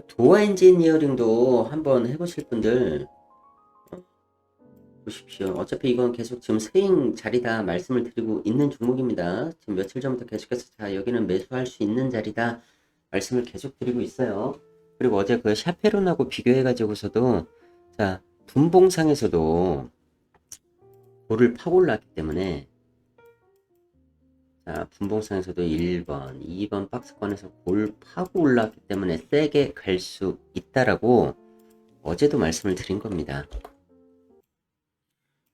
도어 엔지니어링도 한번 해보실 분들 어, 보십시오. 어차피 이건 계속 지금 스윙 자리다 말씀을 드리고 있는 종목입니다. 지금 며칠 전부터 계속해서 자 여기는 매수할 수 있는 자리다 말씀을 계속 드리고 있어요. 그리고 어제 그 샤페론하고 비교해가지고서도 자 분봉상에서도 볼을 파고 올랐기 때문에 자, 분봉상에서도 1번, 2번 박스권에서 볼 파고 올랐기 때문에 세게 갈 수 있다라고 어제도 말씀을 드린 겁니다.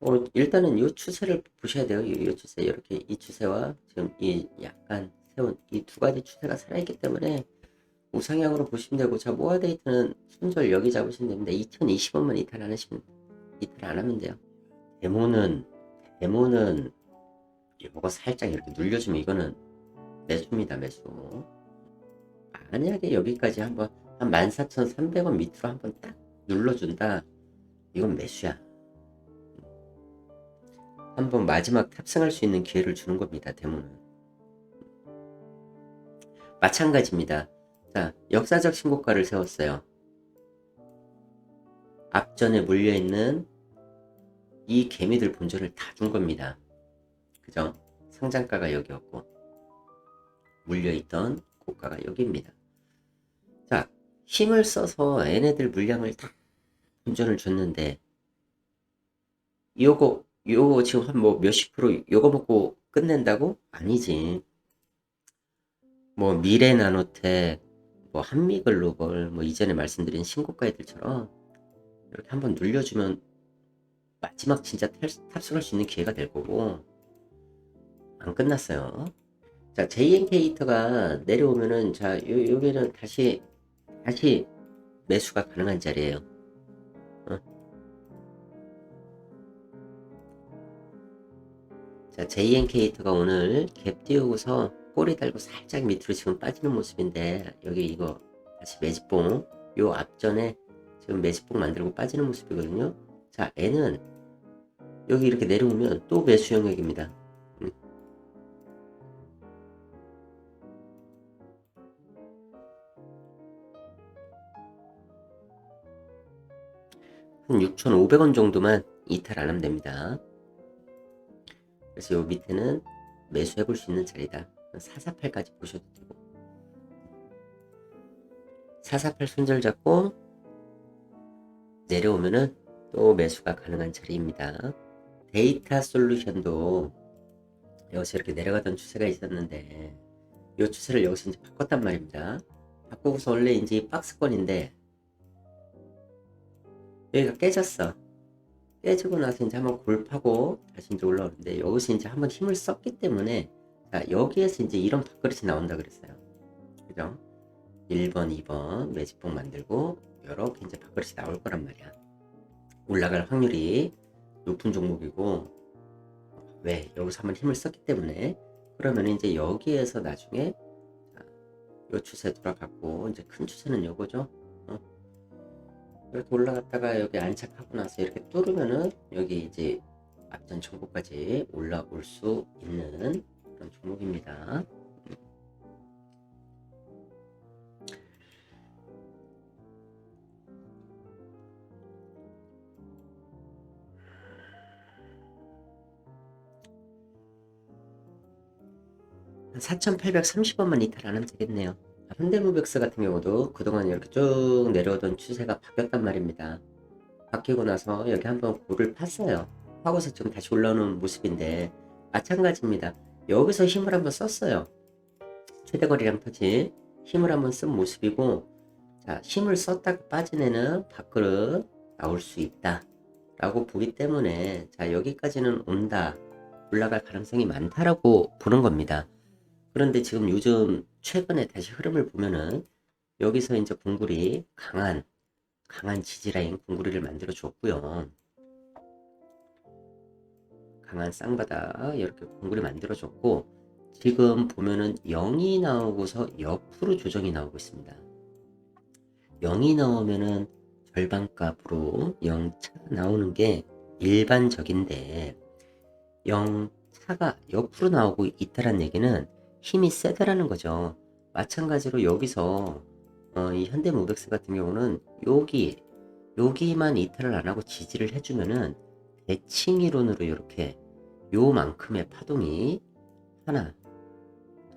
어, 일단은 이 추세를 보셔야 돼요. 이, 이 추세, 이렇게 이 추세와 지금 이 약간 세운 이 두 가지 추세가 살아있기 때문에 우상향으로 보시면 되고, 자, 모아 데이트는 손절 여기 잡으시면 됩니다. 2020원만 이탈 안 하시면, 이탈 안 하면 돼요. 데모는, 데모는 이거 살짝 이렇게 눌려주면 이거는 매수입니다 매수. 만약에 여기까지 한번 한 14,300원 밑으로 한번 딱 눌러준다. 이건 매수야. 한번 마지막 탑승할 수 있는 기회를 주는 겁니다 데모는. 마찬가지입니다. 자 역사적 신고가를 세웠어요. 앞전에 물려있는 이 개미들 본전을 다 준 겁니다 그죠? 상장가가 여기였고 물려있던 고가가 여기입니다. 자, 힘을 써서 얘네들 물량을 다 본전을 줬는데 요거 요거 지금 한 뭐 몇십 프로 요거 먹고 끝낸다고? 아니지. 뭐 미래 나노텍, 뭐 한미글로벌, 뭐 이전에 말씀드린 신고가 애들처럼 이렇게 한번 눌려주면 마지막 진짜 탑승할 수 있는 기회가 될 거고 안 끝났어요. 자, JNK터가 내려오면은 자, 요, 요게는 다시 다시 매수가 가능한 자리예요. 어? 자, JNK터가 오늘 갭 띄우고서 꼬리 달고 살짝 밑으로 지금 빠지는 모습인데 여기 이거 다시 매집봉 요 앞전에 지금 매집봉 만들고 빠지는 모습이거든요. 자, N은 여기 이렇게 내려오면 또 매수 영역입니다. 한 6,500원 정도만 이탈 안 하면 됩니다. 그래서 요 밑에는 매수해 볼 수 있는 자리다. 448까지 보셔도 되고 448 손절 잡고 내려오면은 또 매수가 가능한 자리입니다. 데이터 솔루션도 여기서 이렇게 내려가던 추세가 있었는데 이 추세를 여기서 이제 바꿨단 말입니다. 바꾸고서 원래 이제 박스권인데 여기가 깨졌어. 깨지고 나서 이제 한번 골파고 다시 이제 올라오는데 여기서 이제 한번 힘을 썼기 때문에 자 여기에서 이제 이런 밥그릇이 나온다 그랬어요. 그죠? 1번, 2번 매집봉 만들고 이렇게 이제 밥그릇이 나올 거란 말이야. 올라갈 확률이 높은 종목이고 왜 여기서 한번 힘을 썼기 때문에 그러면 이제 여기에서 나중에 자, 요 추세 돌아갔고 이제 큰 추세는 요거죠. 이렇게 올라갔다가 여기 안착하고 나서 이렇게 뚫으면은 여기 이제 앞전 정보까지 올라올 수 있는 그런 종목입니다. 한 4,830원만 이탈 안 하면 되겠네요. 현대무백스 같은 경우도 그동안 이렇게 쭉 내려오던 추세가 바뀌었단 말입니다. 바뀌고 나서 여기 한번 골을 팠어요. 하고서 지금 다시 올라오는 모습인데 마찬가지입니다. 여기서 힘을 한번 썼어요. 최대거리랑 터치 힘을 한번 쓴 모습이고 자 힘을 썼다가 빠진 애는 밖으로 나올 수 있다 라고 보기 때문에 자 여기까지는 온다 올라갈 가능성이 많다라고 보는 겁니다. 그런데 지금 요즘 최근에 다시 흐름을 보면은 여기서 이제 공굴이 강한 강한 지지라인 공구리를 만들어 줬고요. 강한 쌍바다 이렇게 공구리 만들어 줬고 지금 보면은 0이 나오고서 옆으로 조정이 나오고 있습니다. 0이 나오면은 절반값으로 0차 나오는 게 일반적인데 0차가 옆으로 나오고 있다는 얘기는 힘이 세다라는 거죠. 마찬가지로 여기서 어, 이 현대모백스 같은 경우는 여기 여기만 이탈을 안 하고 지지를 해주면은 대칭 이론으로 이렇게 요만큼의 파동이 하나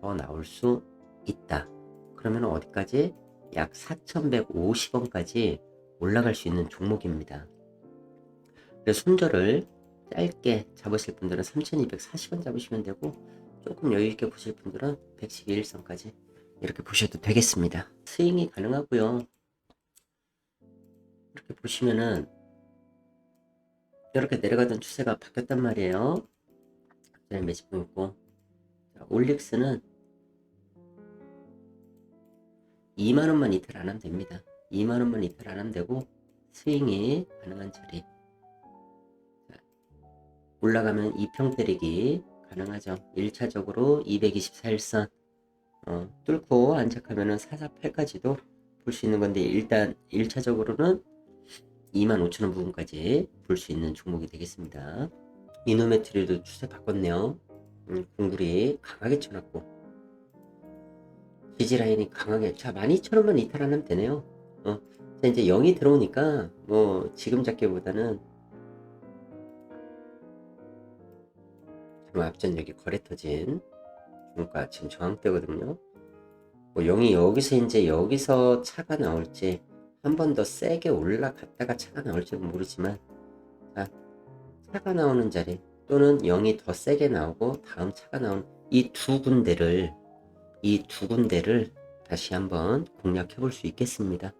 더 나올 수 있다. 그러면 어디까지? 약 4,150원까지 올라갈 수 있는 종목입니다. 그래서 손절을 짧게 잡으실 분들은 3,240원 잡으시면 되고 조금 여유 있게 보실 분들은 112일선까지 이렇게 보셔도 되겠습니다. 스윙이 가능하고요. 이렇게 보시면은 이렇게 내려가던 추세가 바뀌었단 말이에요. 전에 매집봉 있고 자, 올릭스는 2만 원만 이탈 안 하면 됩니다. 2만 원만 이탈 안 하면 되고 스윙이 가능한 자리 자, 올라가면 2평 때리기 가능하죠. 1차적으로 224일선 어, 뚫고 안착하면은 448까지도 볼 수 있는 건데 일단 1차적으로는 25,000원 부분까지 볼 수 있는 종목이 되겠습니다. 이노메트리도 추세 바꿨네요. 음, 공굴이 강하게 쳐놨고 지지 라인이 강하게 자 12,000원만 이탈하면 되네요. 어, 자 이제 0이 들어오니까 뭐 지금 잡기보다는 지금 앞전 여기 거래 터진 중가 지금 저항대거든요. 뭐 0이 여기서 이제 여기서 차가 나올지 한 번 더 세게 올라갔다가 차가 나올지는 모르지만 자, 차가 나오는 자리 또는 0이 더 세게 나오고 다음 차가 나오는 이두 군데를 이 두 군데를 다시 한번 공략해 볼 수 있겠습니다.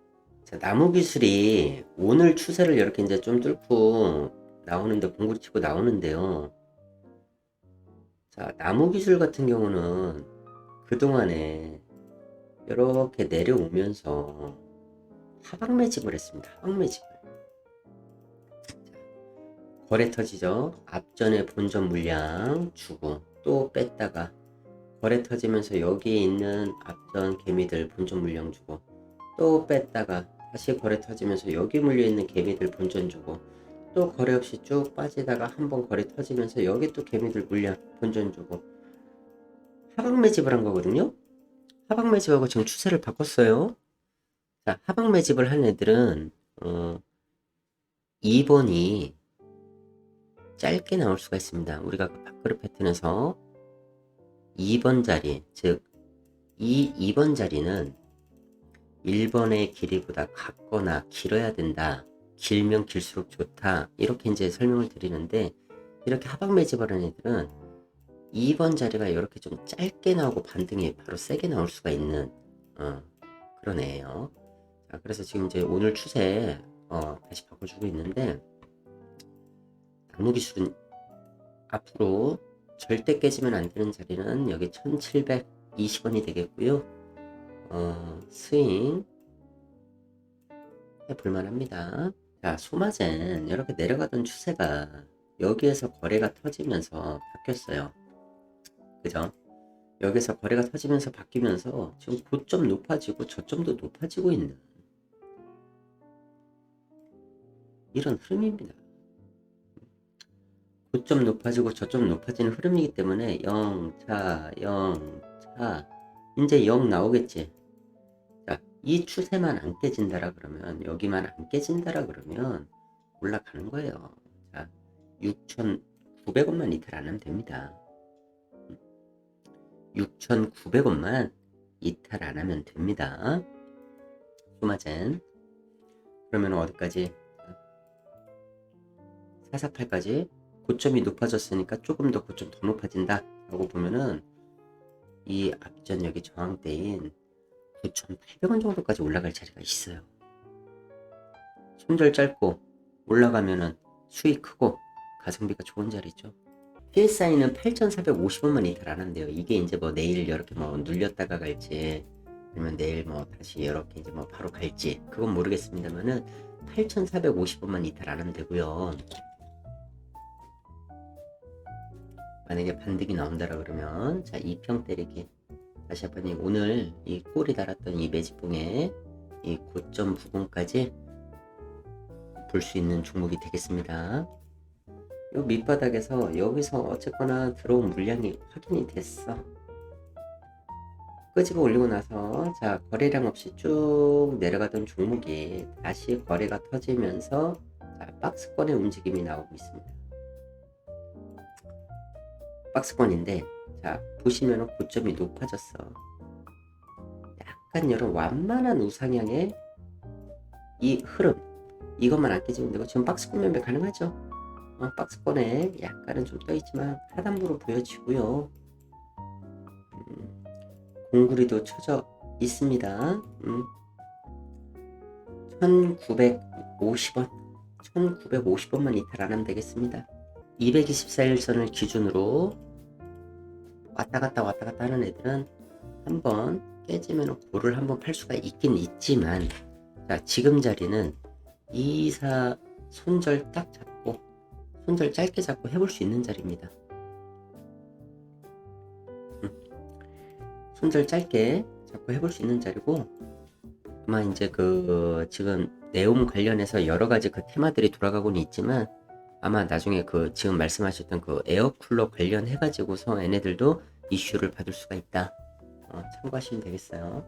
자, 나무 기술이 오늘 추세를 이렇게 이제 좀 뚫고 나오는데 공구리 치고 나오는데요. 자, 나무 기술 같은 경우는 그동안에 이렇게 내려오면서 하방 매집을 했습니다. 하방 매집을. 거래 터지죠. 앞전에 본전 물량 주고 또 뺐다가 거래 터지면서 여기에 있는 앞전 개미들 본전 물량 주고 또 뺐다가 다시 거래 터지면서 여기 물려 있는 개미들 본전 주고 또 거래 없이 쭉 빠지다가 한 번 거래 터지면서 여기 또 개미들 물량 본전 주고 하방 매집을 한 거거든요. 하방 매집하고 지금 추세를 바꿨어요. 자, 하방 매집을 한 애들은 어, 2번이 짧게 나올 수가 있습니다. 우리가 그 밥그릇 패턴에서 2번 자리, 즉, 이 2번 자리는 1번의 길이보다 같거나 길어야 된다. 길면 길수록 좋다. 이렇게 이제 설명을 드리는데, 이렇게 하방 매집을 하는 애들은 2번 자리가 이렇게 좀 짧게 나오고 반등이 바로 세게 나올 수가 있는, 어, 그런 애예요. 자, 그래서 지금 이제 오늘 추세, 어, 다시 바꿔주고 있는데, 나무 기술은 앞으로 절대 깨지면 안 되는 자리는 여기 1720원이 되겠고요. 어, 스윙 해볼만 합니다. 자, 소마젠 이렇게 내려가던 추세가 여기에서 거래가 터지면서 바뀌었어요. 그죠? 여기서 거래가 터지면서 바뀌면서 지금 고점 높아지고 저점도 높아지고 있는 이런 흐름입니다. 고점 높아지고 저점 높아지는 흐름이기 때문에 0차 0차 이제 0 나오겠지 자, 이 추세만 안 깨진다라 그러면 여기만 안 깨진다라 그러면 올라가는 거예요. 자 6,900원만 이탈 안 하면 됩니다. 6,900원만 이탈 안 하면 됩니다. 소마젠. 그러면 어디까지? 448까지? 고점이 높아졌으니까 조금 더 고점 더 높아진다 라고 보면은 이 앞전 여기 저항대인 9,800원 정도까지 올라갈 자리가 있어요. 손절 짧고 올라가면은 수익 크고 가성비가 좋은 자리죠. PSI는 8,450원만 이탈 안 한대요. 이게 이제 뭐 내일 이렇게 뭐 눌렸다가 갈지 아니면 내일 뭐 다시 이렇게 이제 뭐 바로 갈지 그건 모르겠습니다만은 8,450원만 이탈 안 하면 되고요. 만약에 반등이 나온다라 그러면 자 2평 때리기 다시 한번 이 오늘 이 꼬리 달았던 이 매집봉의 이 고점 부분까지 볼 수 있는 종목이 되겠습니다. 이 밑바닥에서 여기서 어쨌거나 들어온 물량이 확인이 됐어. 끄집어 올리고 나서 자 거래량 없이 쭉 내려가던 종목이 다시 거래가 터지면서 자, 박스권의 움직임이 나오고 있습니다. 박스권인데 자 보시면은 고점이 높아졌어. 약간 이런 완만한 우상향의 이 흐름 이것만 안 깨지면 되고 지금 박스권 매매 가능하죠. 어, 박스권에 약간은 좀 떠있지만 하단부로 보여지고요. 음, 공구리도 쳐져 있습니다. 음, 1950원 1950원만 이탈 안 하면 되겠습니다. 224일선을 기준으로 왔다 갔다 왔다 갔다 하는 애들은 한번 깨지면 고를 한번 팔 수가 있긴 있지만 자 지금 자리는 224 손절 딱 잡고 손절 짧게 잡고 해볼 수 있는 자리입니다. 음. 손절 짧게 잡고 해볼 수 있는 자리고 아마 이제 그 지금 네옴 관련해서 여러 가지 그 테마들이 돌아가고는 있지만 아마 나중에 그 지금 말씀하셨던 그 에어쿨러 관련해 가지고서 얘네들도 이슈를 받을 수가 있다. 어, 참고하시면 되겠어요.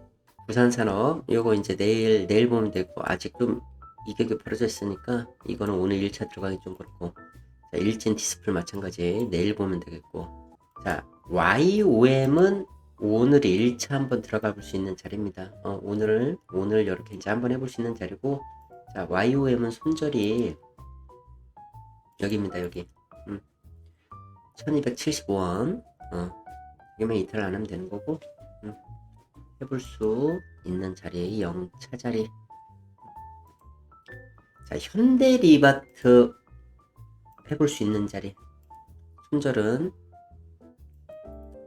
부산산업 요거 이제 내일 내일 보면 되고 아직 좀 이격이 벌어져 있으니까 이거는 오늘 1차 들어가기 좀 그렇고 자, 일진 디스플 마찬가지 내일 보면 되겠고 자 YOM은 오늘 1차 한번 들어가 볼 수 있는 자리입니다. 어, 오늘 오늘 이렇게 이제 한번 해볼 수 있는 자리고 자 YOM은 손절이 여기입니다 여기. 음. 1275원. 어, 여기만 이탈 안 하면 되는 거고. 음. 해볼 수 있는 자리 0차 자리. 자 현대 리바트 해볼 수 있는 자리. 손절은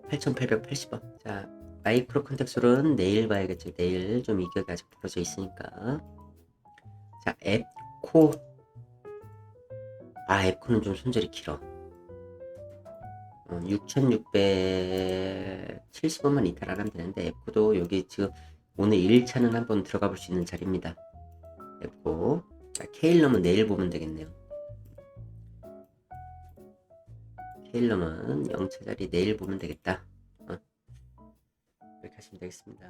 8,880원. 자 마이크로 컨텍솔은 내일 봐야겠죠. 내일 좀 이격이 아직 벌어져 있으니까. 자 앱코 아 앱코는 좀 손절이 길어. 어, 6,670원만 이탈 안 하면 되는데 앱코도 여기 지금 오늘 1차는 한번 들어가 볼 수 있는 자리입니다. 앱코. 자 케일럼은 내일 보면 되겠네요. 케일럼은 0차 자리 내일 보면 되겠다. 어. 이렇게 하시면 되겠습니다